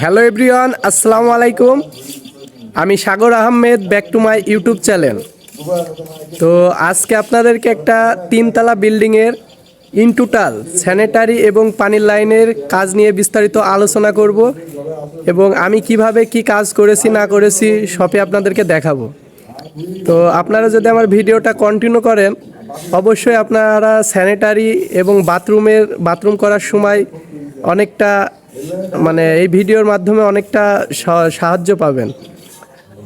Hello everyone, আসসালামু আলাইকুম। আমি Sagar Ahmed, back to my YouTube channel. তো আজকে আপনাদেরকে একটা তিনতলা বিল্ডিংয়ের ইন টোটাল স্যানিটারি এবং পানির লাইনের কাজ নিয়ে বিস্তারিত আলোচনা করব এবং আমি কীভাবে কি কাজ করেছি, না করেছি, সবই আপনাদেরকে দেখাবো। তো আপনারা যদি আমার ভিডিওটা কন্টিনিউ করেন, অবশ্যই আপনারা স্যানিটারি এবং বাথরুমের, বাথরুম করার সময় অনেকটা মানে এই ভিডিওর মাধ্যমে অনেকটা সাহায্য পাবেন।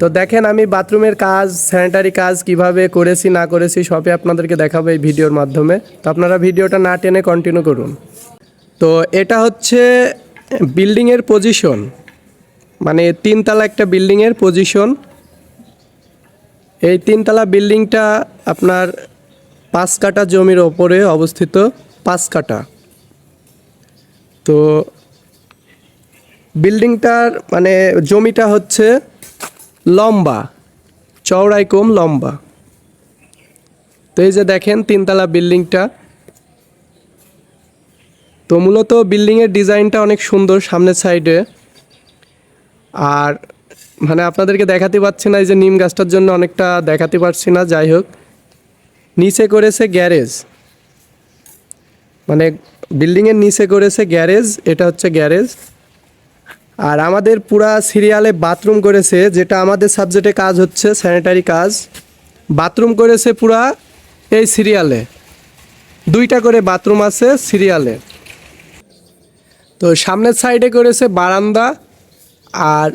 তো দেখেন আমি বাথরুমের কাজ স্যানিটারি কাজ কীভাবে করেছি, না করেছি, সবই আপনাদেরকে দেখাবো এই ভিডিওর মাধ্যমে। তো আপনারা ভিডিওটা না টেনে কন্টিনিউ করুন। তো এটা হচ্ছে বিল্ডিংয়ের পজিশন মানে তিনতলা একটা বিল্ডিংয়ের পজিশন এই তিনতলা বিল্ডিংটা আপনার পাঁচ কাটা জমির ওপরে অবস্থিত, পাঁচ কাটা তো বিল্ডিংটার মানে জমিটা হচ্ছে লম্বা চওড়াই কম লম্বা। তো এই যে দেখেন তিনতলা বিল্ডিংটা। তো মূলত বিল্ডিংয়ের ডিজাইনটা অনেক সুন্দর সামনের সাইডে। আর মানে আপনাদেরকে দেখাতে পারছি না, এই যে নিম গাছটার জন্য অনেকটা দেখাতে পারছি না, যাই হোক। নিচে করেছে গ্যারেজ। মানে বিল্ডিংয়ের নিচে করেছে গ্যারেজ, এটা হচ্ছে গ্যারেজ। আর আমাদের পুরা সিরিয়ালে বাথরুম করেছে, যেটা আমাদের সাবজেক্টে কাজ হচ্ছে স্যানিটারি কাজ। বাথরুম করেছে পুরা এই সিরিয়ালে। দুইটা করে বাথরুম আছে সিরিয়ালে। তো সামনের সাইডে করেছে বারান্দা, আর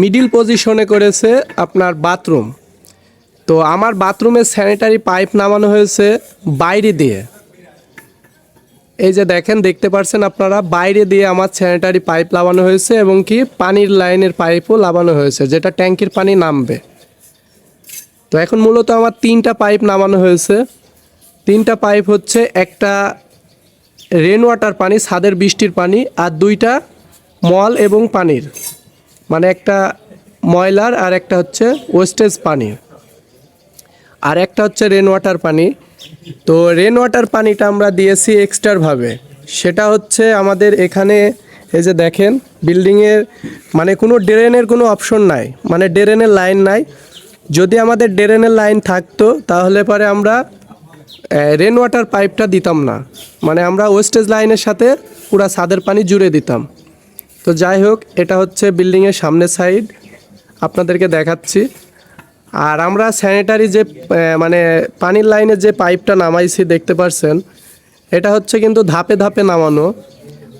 মিডিল পজিশনে করেছে আপনার বাথরুম। তো আমার বাথরুমের স্যানিটারি পাইপ নামানো হয়েছে বাইরে দিয়ে। এই যে দেখেন, দেখতে পাচ্ছেন আপনারা, বাইরে দিয়ে আমার স্যানিটারি পাইপ লাগানো হয়েছে এবং কি পানির লাইনের পাইপও লাগানো হয়েছে, যেটা ট্যাঙ্কির পানি নামবে। তো এখন মূলত আমার তিনটা পাইপ নামানো হয়েছে। তিনটা পাইপ হচ্ছে একটা রেন ওয়াটার পানি, ছাদের বৃষ্টির পানি, আর দুইটা মল এবং পানির। মানে একটা ময়লার আর একটা হচ্ছে ওয়েস্টেজ পানি। আর একটা হচ্ছে রেন ওয়াটার পানি। তো রেন ওয়াটার পানিটা আমরা দিয়েছি এক্সট্রাভাবে সেটা হচ্ছে আমাদের এখানে, এই যে দেখেন বিল্ডিংয়ের মানে কোনো ড্রেনের কোনো অপশন নাই মানে ড্রেনের লাইন নাই। যদি আমাদের ড্রেনের লাইন থাকতো, তাহলে পরে আমরা রেন ওয়াটার পাইপটা দিতাম না। মানে আমরা ওয়েস্টেজ লাইনের সাথে পুরো ছাদের পানি জুড়ে দিতাম। তো যাই হোক, এটা হচ্ছে বিল্ডিংয়ের সামনের সাইড আপনাদেরকে দেখাচ্ছি। আর আমরা স্যানিটারি যে মানে পানির লাইনে যে পাইপটা নামাইছি, দেখতে পারছেন, এটা হচ্ছে কিন্তু ধাপে ধাপে নামানো।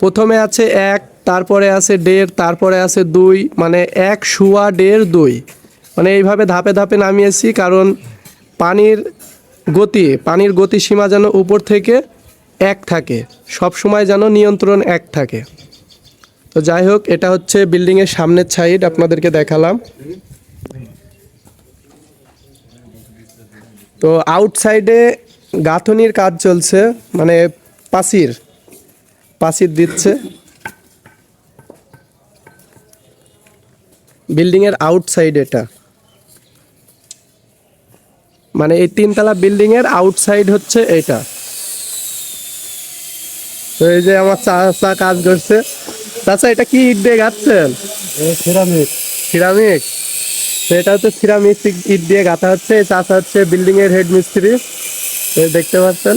প্রথমে আছে এক, তারপরে আছে দেড়, তারপরে আছে দুই মানে এক শুয়া দেড় দুই। মানে এইভাবে ধাপে ধাপে নামিয়েছি, কারণ পানির গতি, পানির গতিসীমা যেন উপর থেকে এক থাকে সব সময় যেন নিয়ন্ত্রণ এক থাকে। তো যাই হোক, এটা হচ্ছে বিল্ডিংয়ের সামনের সাইড আপনাদেরকে দেখালাম। তো আউটসাইডে গাঁথনির কাজ চলছে মানে পাসির পাসির দিচ্ছে। বিল্ডিংয়ের আউটসাইড এটা মানে এই তিনতলা বিল্ডিংয়ের আউটসাইড হচ্ছে এটা। তো এই যে আমার চাচা কাজ করছে। চাচা এটা কি ইট দিয়ে গাচ্ছেন সিরামিক সিরামিক এটা হচ্ছে সিরামিক ইট দিয়ে গাঁথা হচ্ছে চাষা হচ্ছে বিল্ডিং এর হেড মিস্ত্রি দেখতে পাচ্ছেন?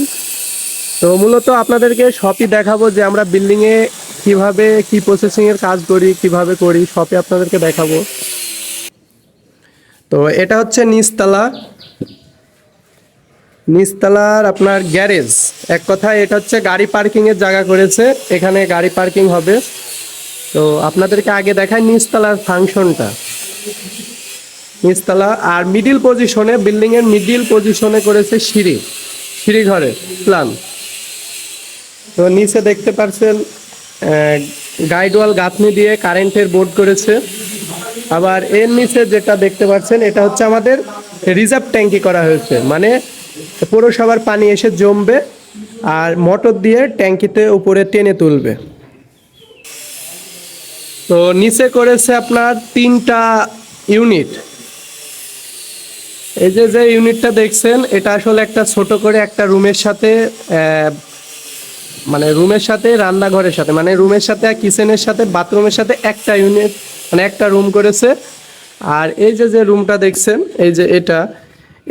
তো মূলত আপনাদেরকে সবই দেখাবো যে আমরা বিল্ডিং এ কীভাবে, কি প্রসেসিং এর কাজ করি, কীভাবে করি সবই আপনাদেরকে দেখাবো। তো এটা হচ্ছে নিচতলা। নিচতলার আপনার গ্যারেজ এক কথায় এটা হচ্ছে গাড়ি পার্কিং এর জায়গা করেছে, এখানে গাড়ি পার্কিং হবে। তো আপনাদেরকে আগে দেখায় নিচতলার ফাংশনটা নিচতলা আর মিডিল পজিশনে বিল্ডিং এর মিডিল পজিশনে করেছে সিঁড়ি সিঁড়ি ঘরে প্ল্যান তো নিচে দেখতে পাচ্ছেন গাইডওয়াল গাঁথনি দিয়ে কারেন্টের বোর্ড করেছে। আবার এর নিচে যেটা দেখতে পাচ্ছেন, এটা হচ্ছে আমাদের রিজার্ভ ট্যাঙ্কি করা হয়েছে। মানে পৌরসভার পানি এসে জমবে আর মোটর দিয়ে ট্যাঙ্কিতে উপরে টেনে তুলবে। তো নিচে করেছে আপনার তিনটা ইউনিট এই যে যে ইউনিটটা দেখছেন, এটা আসলে একটা ছোট করে একটা রুমের সাথে মানে রুমের সাথে, রান্নাঘরের সাথে মানে রুমের সাথে আর কিচেনের সাথে বাথরুমের সাথে একটা ইউনিট মানে একটা রুম করেছে। আর এই যে যে রুমটা দেখছেন, এই যে এটা,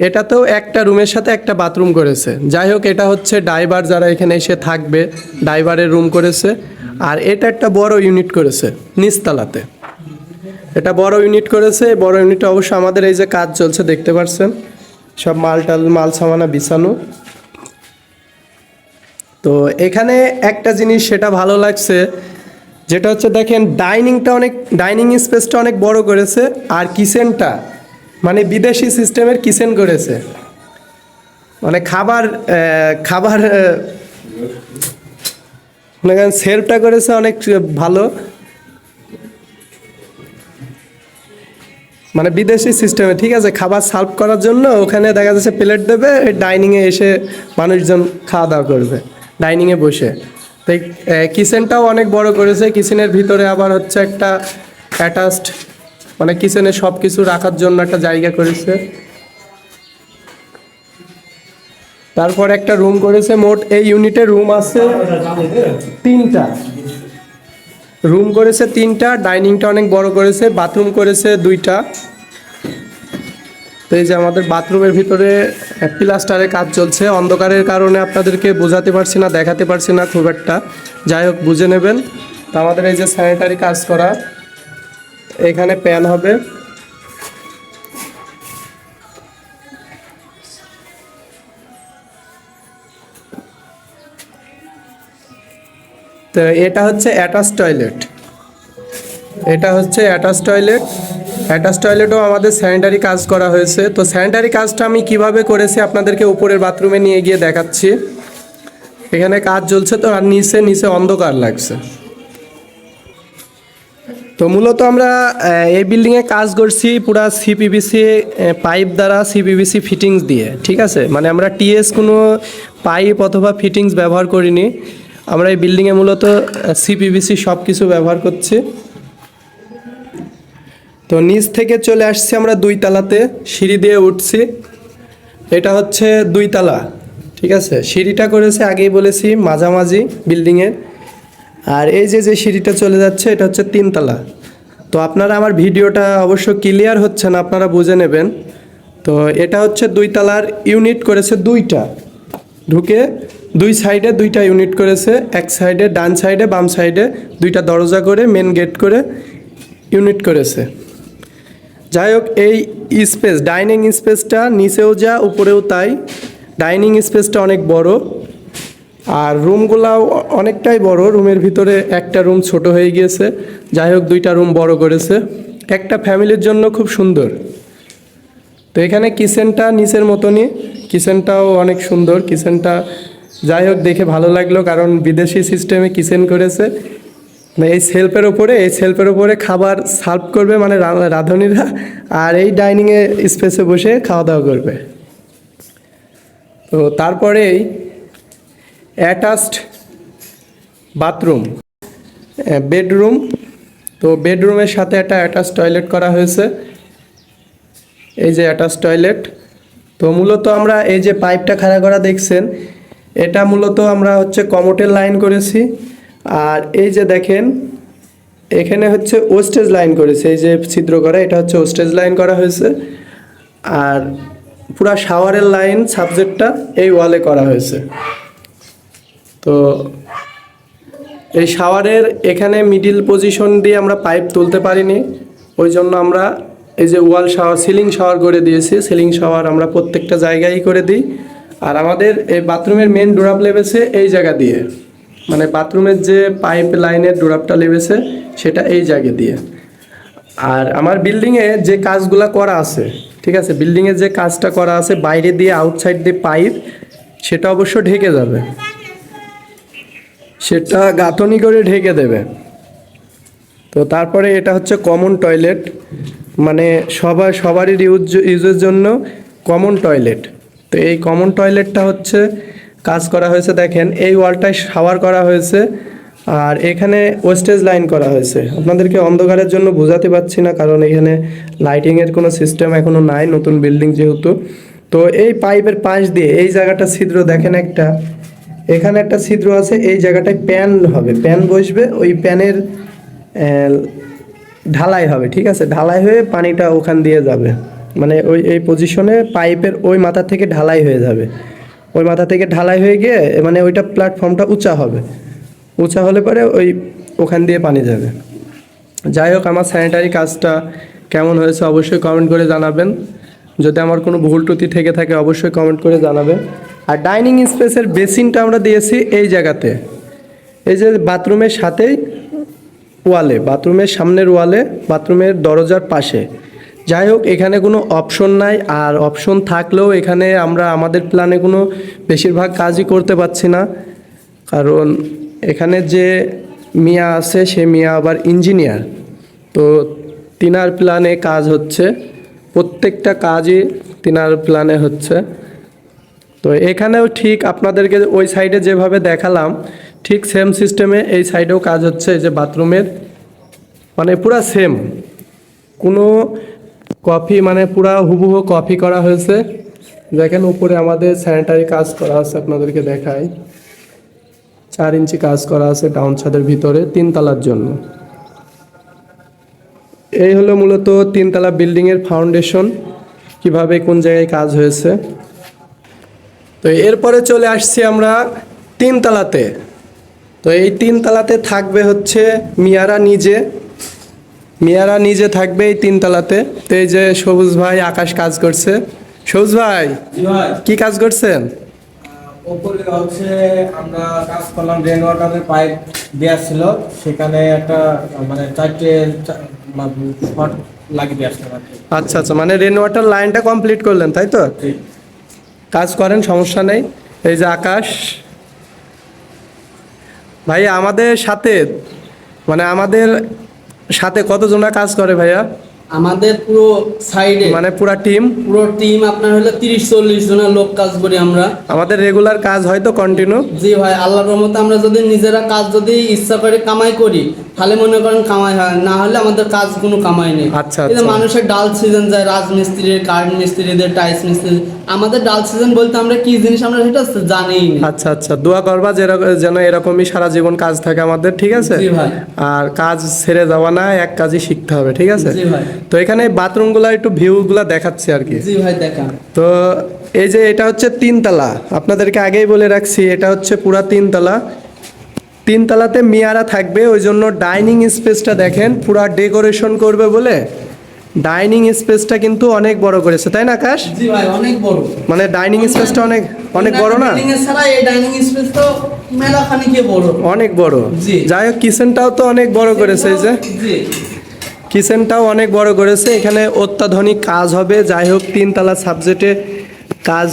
এটাতেও একটা রুমের সাথে একটা বাথরুম করেছে। যাই হোক, এটা হচ্ছে ড্রাইভার যারা এখানে এসে থাকবে ড্রাইভারের রুম করেছে। আর এটা একটা বড় ইউনিট করেছে, নিচতলাতে। এটা বড় ইউনিট করেছে বড় ইউনিটে অবশ্য আমাদের এই যে কাজ চলছে, দেখতে পাচ্ছেন সব মাল টাল, মাল সামানা বিছানো। তো এখানে একটা জিনিস সেটা ভালো লাগছে, যেটা হচ্ছে দেখেন ডাইনিংটা অনেক ডাইনিং স্পেসটা অনেক বড় করেছে, আর কিচেনটা মানে বিদেশি সিস্টেমের কিচেন করেছে। মানে খাবার খাবার মনে সেলফটা করেছে অনেক ভালো। মানে বিদেশি সিস্টেমে, ঠিক আছে, খাবার সার্ভ করার জন্য ওখানে দেখা যাচ্ছে প্লেট দেবে, ডাইনিংয়ে এসে মানুষজন খাওয়া দাওয়া করবে, ডাইনিংয়ে বসে। তো কিচেনটাও অনেক বড় করেছে, কিচেনের ভিতরে আবার হচ্ছে একটা অ্যাটাচড মানে কিচেনে সব কিছু রাখার জন্য একটা জায়গা করেছে। তারপর একটা রুম করেছে, মোট এই ইউনিটে রুম আছে তিনটা। রুম করেছে তিনটা, ডাইনিংটা অনেক বড় করেছে, বাথরুম করেছে দুইটা। তো এই যে আমাদের বাথরুমের ভিতরে প্লাস্টারের কাজ চলছে, অন্ধকারের কারণে আপনাদেরকে বোঝাতে পারছি না, দেখাতে পারছি না খুব একটা। যাই হোক, বুঝে নেবেন। তো আমাদের এই যে স্যানিটারি কাজ করা, এখানে প্যান হবে। তো এটা হচ্ছে অ্যাটাচ টয়লেট। এটা হচ্ছে অ্যাটাচ টয়লেট। অ্যাটাচ টয়লেটও আমাদের স্যানিটারি কাজ করা হয়েছে। তো স্যানিটারি কাজটা আমি কীভাবে করেছি আপনাদেরকে উপরের বাথরুমে নিয়ে গিয়ে দেখাচ্ছি। এখানে কাজ চলছে তো, আর নিচে নিচে অন্ধকার লাগছে। তো মূলত আমরা এই বিল্ডিংয়ে কাজ করছি পুরা সিপিবিসি পাইপ দ্বারা সিপিবিসি ফিটিংস দিয়ে, ঠিক আছে? মানে আমরা টিএস কোনো পাইপ অথবা ফিটিংস ব্যবহার করিনি। আমরা এই বিল্ডিংয়ে মূলত সিপিবিসি সব কিছু ব্যবহার করছি। তো নিচ থেকে চলে আসছি আমরা দুই তালাতে, সিঁড়ি দিয়ে উঠছি। এটা হচ্ছে দুই তালা, ঠিক আছে? সিঁড়িটা করেছে আগেই বলেছি, মাঝামাঝি বিল্ডিংয়ের আর এই যে যে সিঁড়িটা চলে যাচ্ছে, এটা হচ্ছে তিনতলা তো আপনারা আমার ভিডিওটা অবশ্য ক্লিয়ার হচ্ছে না, আপনারা বুঝে নেবেন। তো এটা হচ্ছে দুই তালার ইউনিট করেছে দুইটা। ঢুকে দুই সাইডে দুইটা ইউনিট করেছে, এক সাইডে, ডান সাইডে, বাম সাইডে দুইটা দরজা করে মেন গেট করে ইউনিট করেছে। যাই হোক, এই স্পেস ডাইনিং স্পেসটা নিচেও যা, উপরেও তাই। ডাইনিং স্পেসটা অনেক বড়। আর রুমগুলাও অনেকটাই বড়। রুমের ভিতরে একটা রুম ছোট হয়ে গিয়েছে। যাই হোক, দুইটা রুম বড় করেছে। একটা ফ্যামিলির জন্য খুব সুন্দর। তো এখানে কিচেনটা নিচের মতনই। কিচেনটাও অনেক সুন্দর। কিচেনটা যাই হোক, দেখে ভালো লাগল, কারণ বিদেশি সিস্টেমে কিচেন করেছে? মানে এই সেলফের ওপরে এই সেলফের ওপরে খাবার সার্ভ করবে মানে রাঁধুনিরা, আর এই ডাইনিংয়ে স্পেসে বসে খাওয়া দাওয়া করবে। তো তারপরেই অ্যাটাচড বাথরুম বেডরুম তো বেডরুমের সাথে একটা অ্যাটাচ টয়লেট করা হয়েছে। এই যে অ্যাটাচ টয়লেট তো মূলত আমরা এই যে পাইপটা খাড়া করা দেখছেন এটা মূলত আমরা হচ্ছে কমোটের লাইন করেছি। আর এই যে দেখেন, এখানে হচ্ছে ওস্টেজ লাইন করেছে। এই যে ছিদ্র করা, এটা হচ্ছে ওস্টেজ লাইন করা হয়েছে। আর পুরা শাওয়ারের লাইন, সাবজেক্টটা এই ওয়ালে করা হয়েছে। তো এই শাওয়ারের এখানে মিডিল পজিশন দিয়ে আমরা পাইপ তুলতে পারিনি। ওই জন্য আমরা এই যে ওয়াল শাওয়ার, সিলিং শাওয়ার করে দিয়েছি। সিলিং শাওয়ার আমরা প্রত্যেকটা জায়গায় করে দিই। আর আমাদের এই বাথরুমের মেন ডোরাপ লেবেছে এই জায়গা দিয়ে। মানে বাথরুমের যে পাইপ লাইনের ডোরাপটা লেবেছে, সেটা এই জায়গা দিয়ে। আর আমার বিল্ডিংয়ে যে কাজগুলো করা আছে, ঠিক আছে বিল্ডিংয়ে যে কাজটা করা আছে, বাইরে দিয়ে আউটসাইড দিয়ে পাইপ সেটা অবশ্য ঢেকে যাবে। সেটা গাঁথনি করে ঢেকে দেবে। তো তারপরে এটা হচ্ছে কমন টয়লেট মানে সবার সবারই ইউজ ইউজের জন্য কমন টয়লেট তো এই কমন টয়লেটটা হচ্ছে কাজ করা হয়েছে, দেখেন, এই ওয়ালটায় শাওয়ার করা হয়েছে আর এখানে ওয়েস্টেজ লাইন করা হয়েছে। আপনাদেরকে অন্ধকারের জন্য বোঝাতে পারছি না, কারণ এখানে লাইটিংয়ের কোনো সিস্টেম এখনও নাই, নতুন বিল্ডিং যেহেতু। তো এই পাইপের পাশ দিয়ে, এই জায়গাটা ছিদ্র, দেখেন একটা। এখানে একটা ছিদ্র আছে, এই জায়গাটায় প্যান হবে প্যান বসবে, ওই প্যানের ঢালাই হবে, ঠিক আছে? ঢালাই হয়ে পানিটা ওখান দিয়ে যাবে। মানে ওই, এই পজিশনে পাইপের ওই মাথা থেকে ঢালাই হয়ে যাবে। ওই মাথা থেকে ঢালাই হয়ে গিয়ে মানে ওইটা প্ল্যাটফর্মটা উঁচা হবে। উঁচা হলে পরে ওই ওখান দিয়ে পানি যাবে। যাই হোক, আমার স্যানিটারি কাজটা কেমন হয়েছে অবশ্যই কমেন্ট করে জানাবেন। যদি আমার কোনো ভুল ত্রুটি থেকে থাকে, অবশ্যই কমেন্ট করে জানাবেন। আর ডাইনিং স্পেসের বেসিনটা আমরা দিয়েছি এই জায়গাতে। এই যে বাথরুমের সাথেই ওয়ালে বাথরুমের সামনের ওয়ালে বাথরুমের দরজার পাশে। যাই হোক, এখানে কোনো অপশন নাই, আর অপশন থাকলেও এখানে আমরা আমাদের প্ল্যানে কোনো বেশিরভাগ কাজই করতে পারছি না। কারণ এখানে যে মিয়া আছে, সে মিয়া আবার ইঞ্জিনিয়ার তো তিনার প্ল্যানে কাজ হচ্ছে, প্রত্যেকটা কাজই তিনার প্ল্যানে হচ্ছে। তো এখানেও ঠিক আপনাদেরকে ওই সাইডে যেভাবে দেখালাম, ঠিক সেম সিস্টেমে এই সাইডেও কাজ হচ্ছে যে বাথরুমের মানে পুরা সেম কোনো কফি মানে পুরা হুবহু কফি করা হয়েছে। দেখেন উপরে আমাদের স্যানিটারি কাজ করা আছে আপনাদেরকে দেখাই। চার ইঞ্চি কাজ করা আছে ডাউন ছাদের ভিতরে তিনতলার জন্য। এই হলো মূলত তিনতলা বিল্ডিংয়ের ফাউন্ডেশন কীভাবে কোন জায়গায় কাজ হয়েছে। তো এরপরে চলে আসছি আমরা তিনতলাতে। তো এই তিনতলাতে থাকবে হচ্ছে মিয়ারা নিজে। মিয়ারা নিজে থাকবে এই তিনতলাতে। তো এই যে সবুজ ভাই আকাশ কাজ করছে। সবুজ ভাই কি কাজ করছেন? উপরে হচ্ছে আমরা কাজ করলাম রেন ওয়াটারের পাইপ দেওয়া ছিল। সেখানে একটা মানে চারটে শর্ট লাগিয়ে কি। আচ্ছা আচ্ছা মানে রেন ওয়াটার লাইনটা কমপ্লিট করলেন তাই তো? কাজ করেন সমস্যা নেই। এই যে আকাশ। ভাই আমাদের সাথে মানে আমাদের সাথে কতজনরা কাজ করে ভাইয়া? আমাদের পুরো সাইডে মানে পুরা টিম পুরো টিম আপনার হলো তিরিশ চল্লিশ জনের লোক কাজ করি আমরা। আমাদের রেগুলার কাজ হয়তো কন্টিনিউ জি ভাই আল্লাহর রহমতে আমরা যদি নিজেরা কাজ যদি ইচ্ছা করে কামাই করি তাহলে মনে করেন কামাই হয় না হলে আমাদের কাজ কোনো কামাই নেই। আচ্ছা, আচ্ছা। মানুষের ডাল সিজন যায় রাজমিস্ত্রির কাঠ মিস্ত্রিদের টাইস মিস্ত্রি আমাদের ডাল সিজন বলতে আমরা কি জিনিস আমরা সেটা জানিই না। আচ্ছা আচ্ছা দোয়া করবা যেরকম যেন এরকমই সারা জীবন কাজ থাকে আমাদের ঠিক আছে? জি ভাই। আর কাজ ছেড়ে যাওয়া না এক কাজই শিখতে হবে ঠিক আছে? জি ভাই। তো এখানে বাথরুমগুলো একটু ভিউগুলো দেখাচ্ছি আর কি। জি ভাই দেখা তো এই যে এটা হচ্ছে তিনতলা। আপনাদেরকে আগেই বলে রাখছি এটা হচ্ছে পুরা তিনতলা। তিনতলাতে মিয়ারা থাকবে ওই জন্য ডাইনিং স্পেসটা দেখেন পুরা ডেকোরেশন করবে বলে ডাইনিং স্পেসটা কিন্তু অনেক বড় করেছে তাই না আকাশ? জি ভাই অনেক বড়। মানে ডাইনিং স্পেসটা অনেক অনেক বড় না? এই ডাইনিং স্পেস তো মেলা খানিকে বড়। অনেক বড়। জি। যাই হোক কিচেনটাও তো অনেক বড় করেছে এই যে। জি। কিচেনটাও অনেক বড় করেছে। এখানে অত্যাধুনিক কাজ হবে। যাই হোক, তিনতলা সাবজেক্টে কাজ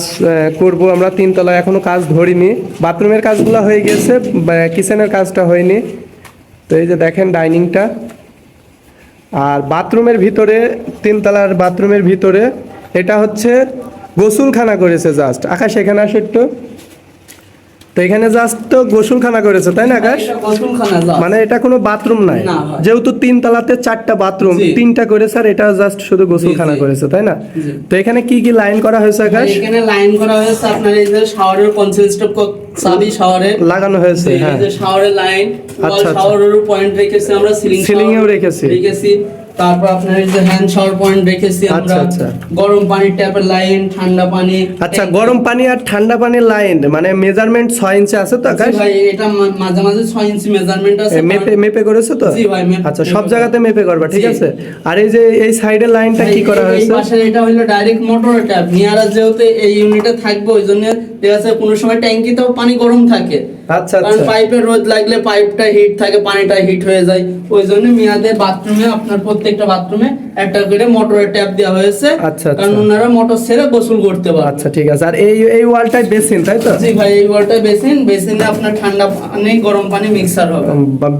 করব আমরা। তিনতলা এখনও কাজ ধরিনি। বাথরুমের কাজগুলো হয়ে গেছে কিচেনের কাজটা হয়নি। তো এই যে দেখেন ডাইনিংটা। আর বাথরুমের ভিতরে, তিনতলার বাথরুমের ভিতরে, এটা হচ্ছে গোসলখানা করেছে জাস্ট। আকাশ এখানে আসে একটু। তো এখানে জাস্ট তো গোসলখানা করেছে তাই না আকাশ? এটা গোসলখানা যা। মানে এটা কোনো বাথরুম নাই। যেহেতু তিন তলাতে চারটা বাথরুম তিনটা করে স্যার এটা জাস্ট শুধু গোসলখানা করেছে তাই না? তো এখানে কি কি লাইন করা হয়েছে আকাশ? এখানে লাইন করা হয়েছে আপনার এই যে শাওয়ারের কনসেল স্টপ চাবি শাওয়ারের লাগানো হয়েছে হ্যাঁ। শাওয়ারের লাইন আচ্ছা, আচ্ছা। শাওয়ারের পয়েন্ট রেখেছি আমরা সিলিং Ceiling এও রেখেছি। রেখেছি। তারপর আপনার এই যে হ্যান্ড শাওয়ার পয়েন্ট রেখেছি আমরা। আচ্ছা, আচ্ছা। গরম পানির ট্যাপের লাইন ঠান্ডা পানি। আচ্ছা গরম পানি আর ঠান্ডা পানির লাইন মানে মেজারমেন্ট ছয় ইঞ্চি আছে তো আকাশ? ভাই এটা মাঝে মাঝে 6 ইঞ্চি মেজারমেন্ট আছে মেপে মেপে করেছ তো? জি ভাই, আচ্ছা সব জায়গাতে মেপে করবা ঠিক আছে? আর এই যে এই সাইডের লাইনটা কি করা এই- এই হয়েছে? পাশের এটা হলো ডাইরেক্ট মোটর ট্যাপ নিয়ারা যেহেতু এই ইউনিটে থাকবে ওই জন্য দেখা যাচ্ছে কোনো সময় ট্যাঙ্কিতেও পানি গরম থাকে। আচ্ছা কারণ আচ্ছা। পাইপে রোদ লাগলে পাইপটা হিট থাকে পানিটা হিট হয়ে যায়। ওই জন্য মিয়াদের বাথরুমে আপনার প্রত্যেকটা বাথরুমে একটা করে মোটরের ট্যাপ দেওয়া হয়েছে। আচ্ছা, আচ্ছা। কারণ ওনারা মোটর ছেড়ে গোসল করতে পারবে। আচ্ছা ঠিক আছে। আর এই এই ওয়ালটাই বেসিন তাই তো? জি ভাই এই ওয়ালটা বেসিন বেসিনে আপনার ঠান্ডা পানি গরম পানি মিক্সার হবে।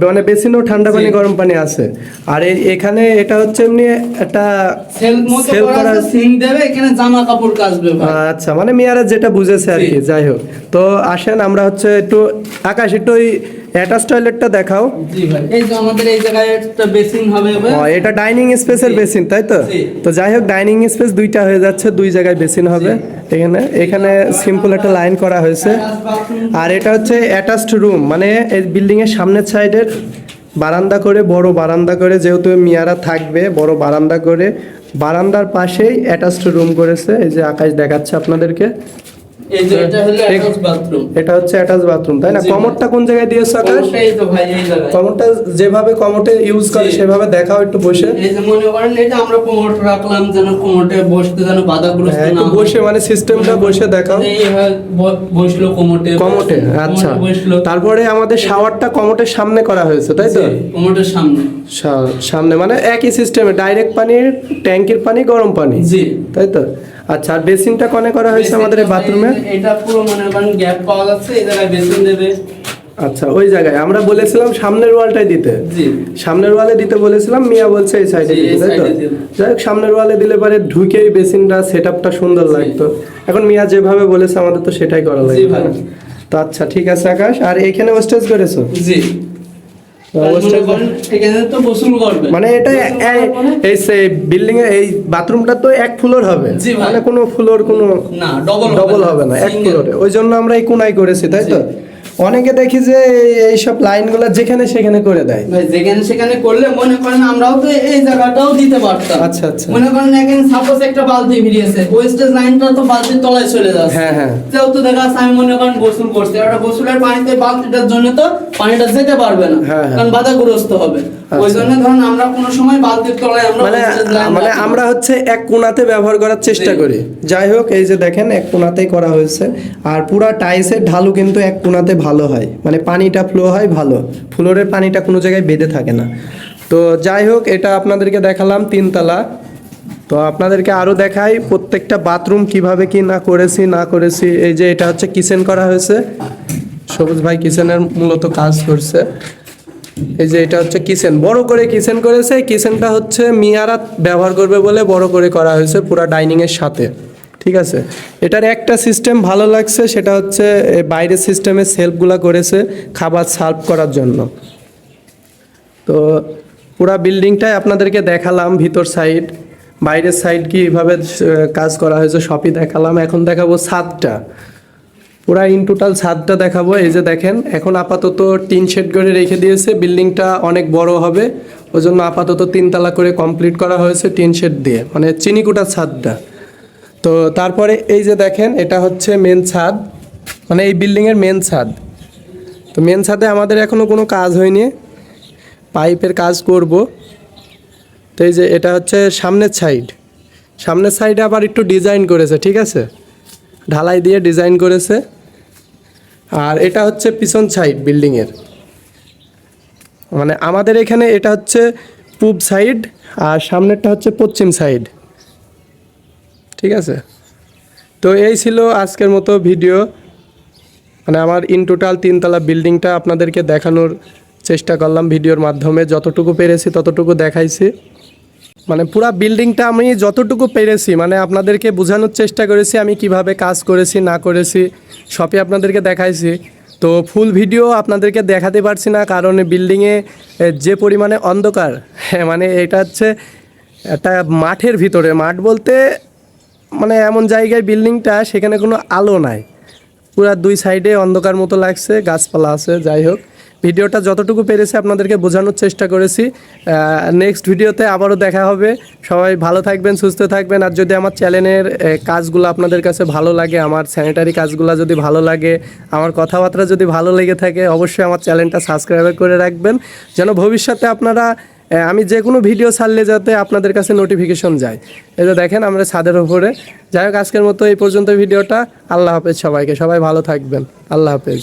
মানে বেসিনও ঠান্ডা পানি গরম পানি আছে। আর এখানে এটা হচ্ছে এমনি একটা সেল মতো করা- সিঙ্ক দেবে এখানে জামা কাপড় কাচবে আচ্ছা মানে মিয়ারা যেটা বুঝেছে আর কি যাই হোক। তো আসেন আমরা হচ্ছে একটু আকাশ একটু ওই অ্যাটাচ টয়লেটটা দেখাও। এই যে আমাদের এই জায়গায় একটা বেসিন হবে এটা ডাইনিং স্পেসের বেসিন তাই তো? তো যাই হোক ডাইনিং স্পেস দুইটা হয়ে যাচ্ছে দুই জায়গায় বেসিন হবে। এখানে এখানে সিম্পল একটা লাইন করা হয়েছে। আর এটা হচ্ছে অ্যাটাচড রুম মানে এই বিল্ডিং এর সামনের সাইডের বারান্দা করে বড় বারান্দা করে যেহেতু মিয়ারা থাকবে বড় বারান্দা করে বারান্দার পাশেই অ্যাটাচড রুম করেছে। এই যে আকাশ দেখাচ্ছে আপনাদেরকে। এই যে এটা হলো অ্যাটাচ বাথরুম এটা হচ্ছে অ্যাটাচ বাথরুম তাই না? কমরটা কোন জায়গায় দিয়েছে আকাশ? এই তো ভাই এই জায়গায়। কমরটা যেভাবে ইউজ করে সেভাবে দেখাও একটু বসে। এই যে মনে করেন এটা আমরা কোমর রাখলাম যেন কোমরটে বসতে যেন বাধাগ্রস্ত হ্যাঁ, না বসে মানে সিস্টেমটা বসে দেখাও। এই বসল কোমরটে আচ্ছা। তারপরে আমাদের শাওয়ারটা কমোটের সামনে করা হয়েছে তাই তো? সামনে। সামনে মানে একই সিস্টেমে ডাইরেক্ট পানি ট্যাঙ্কির পানি গরম পানি। জি। তাই তো? আচ্ছা আর বেসিনটা কনে করা হয়েছে আমাদের বাথরুমে? এটা পুরো মনে করেন গ্যাপ পাওয়া যাচ্ছে এই জায়গায় বেসিন দেবে। আচ্ছা ওই জায়গায়। আমরা বলেছিলাম সামনের ওয়ালটাই দিতে। জি। সামনের ওয়ালে দিতে বলেছিলাম মিয়া বলছে এই সাইডে দিতে তাই তো? যাই হোক সামনের ওয়ালে দিলে পরে ঢুকেই বেসিনটা সেট আপটা সুন্দর লাগতো। এখন মিয়া যেভাবে বলেছে আমাদের তো সেটাই করা লাগবে। তো আচ্ছা ঠিক আছে আকাশ আর এখানে ওয়েস্টেজ করেছ? জি। মনে এটা এই বিল্ডিং এ এই বাথরুমটা তো এক ফ্লোর হবে। মানে কোনো ফ্লোর কোনো ডবল ডবল হবে না এক ফ্লোরে ওই জন্য আমরা এই কোনায় করেছি তাই তো? অনেকে দেখি যে এই- এইসব লাইনগুলো যেখানে সেখানে করে দেয় ভাই যেখানে সেখানে করলে মনে করেন আমরাও তো এই জায়গাটাও দিতে পারতাম আচ্ছা, আচ্ছা। মনে করেন এখানে সাপোজ একটা বালতি ভিড়িয়েছে ওয়েস্টেজ লাইনটা তো বালতির তলায় চলে যাচ্ছে হ্যাঁ, হ্যাঁ। যেহেতু দেখা যাচ্ছে আমি মনে করেন গোসল করছি ওটা গোসলের পানিতে বালতিটার জন্য তো পানিটা যেতে পারবে না হ্যাঁ, হ্যাঁ। কারণ বাধাগ্রস্ত হবে ওই আচ্ছা। জন্য ধরুন আমরা কোনো সময় বালতির তলায় আমরা মানে মানে আমরা হচ্ছে এক কোনাতে ব্যবহার করার চেষ্টা করি যাই হোক এই যে দেখেন এক কোনাতেই করা হয়েছে আর পুরা টাইসের ঢালু কিন্তু এক কোনাতে ভালো হয়। মানে পানিটা ফ্লো হয়, ভালো। ফ্লোরের পানিটা কোনো জায়গায় বেঁধে থাকে না। তো যাই হোক, এটা আপনাদেরকে দেখালাম তিনতলা। তো আপনাদেরকে আরও দেখাই প্রত্যেকটা বাথরুম কীভাবে কি না করেছি না করেছি। এই যে এটা হচ্ছে কিচেন করা হয়েছে। সবুজ ভাই কিচেনের মূলত কাজ করছে। এই যে এটা হচ্ছে কিচেন বড় করে কিচেন করেছে। কিচেনটা হচ্ছে মিয়ারা ব্যবহার করবে বলে বড় করে করা হয়েছে পুরো ডাইনিংয়ের সাথে। ঠিক আছে? এটার একটা সিস্টেম ভালো লাগছে, সেটা হচ্ছে বাইরের সিস্টেমে সেলফগুলো করেছে খাবার সার্ভ করার জন্য। তো পুরা বিল্ডিংটাই আপনাদেরকে দেখালাম, ভিতর সাইড বাইরের সাইড কীভাবে কাজ করা হয়েছে, সবই দেখালাম। এখন দেখাবো ছাদটা। পুরা ইন টোটাল ছাদটা দেখাবো, এই যে দেখেন, এখন আপাতত টিন শেড করে রেখে দিয়েছে, বিল্ডিংটা অনেক বড় হবে। ওই জন্য আপাতত তিনতলা করে কমপ্লিট করা হয়েছে টিন শেড দিয়ে মানে চিনিকুটার ছাদটা। তো তারপরে এই যে দেখেন, এটা হচ্ছে মেন ছাদ। মানে এই বিল্ডিংয়ের মেন ছাদ। তো মেন ছাদে আমাদের এখনও কোনো কাজ হয়নি। পাইপের কাজ করব। তো এই যে এটা হচ্ছে সামনের সাইড সামনের সাইডে আবার একটু ডিজাইন করেছে, ঠিক আছে? ঢালাই দিয়ে ডিজাইন করেছে। আর এটা হচ্ছে পিছন সাইড বিল্ডিংয়ের মানে আমাদের এখানে এটা হচ্ছে পূব সাইড আর সামনেরটা হচ্ছে পশ্চিম সাইড ঠিক আছে? তো এই ছিল আজকের মতো ভিডিও। মানে আমার ইন টোটাল তিনতলা বিল্ডিংটা আপনাদেরকে দেখানোর চেষ্টা করলাম ভিডিওর মাধ্যমে। যতটুকু পেরেছি ততটুকু দেখাইছি। মানে পুরা বিল্ডিংটা আমি যতটুকু পেরেছি মানে আপনাদেরকে বোঝানোর চেষ্টা করেছি আমি কীভাবে কাজ করেছি, না করেছি, সবই আপনাদেরকে দেখাইছি। তো ফুল ভিডিও আপনাদেরকে দেখাতে পারছি না, কারণ বিল্ডিংয়ে যে পরিমাণে অন্ধকার হ্যাঁ মানে এটা হচ্ছে একটা মাঠের ভিতরে। মাঠ বলতে মানে এমন জায়গায় বিল্ডিংটা সেখানে কোনো আলো নাই। পুরা দুই সাইডে অন্ধকার মতো লাগছে, গাছপালা আছে, যাই হোক। ভিডিওটা যতটুকু পেরেছি আপনাদেরকে বোঝানোর চেষ্টা করেছি। নেক্সট ভিডিওতে আবারও দেখা হবে। সবাই ভালো থাকবেন, সুস্থ থাকবেন। আর যদি আমার চ্যানেলের কাজগুলো আপনাদের কাছে ভালো লাগে, আমার স্যানিটারি কাজগুলো যদি ভালো লাগে, আমার কথাবার্তা যদি ভালো লেগে থাকে, অবশ্যই আমার চ্যানেলটা সাবস্ক্রাইব করে রাখবেন। যেন ভবিষ্যতে আপনারা আমি যে কোনো ভিডিও ছাড়লে যাতে আপনাদের কাছে নোটিফিকেশন যায়। এই যে দেখেন আমরা ছাদের উপরে। যাই হোক, আজকের মতো এই পর্যন্ত ভিডিওটা আল্লাহ হাফেজ সবাইকে। সবাই ভালো থাকবেন। আল্লাহ হাফেজ।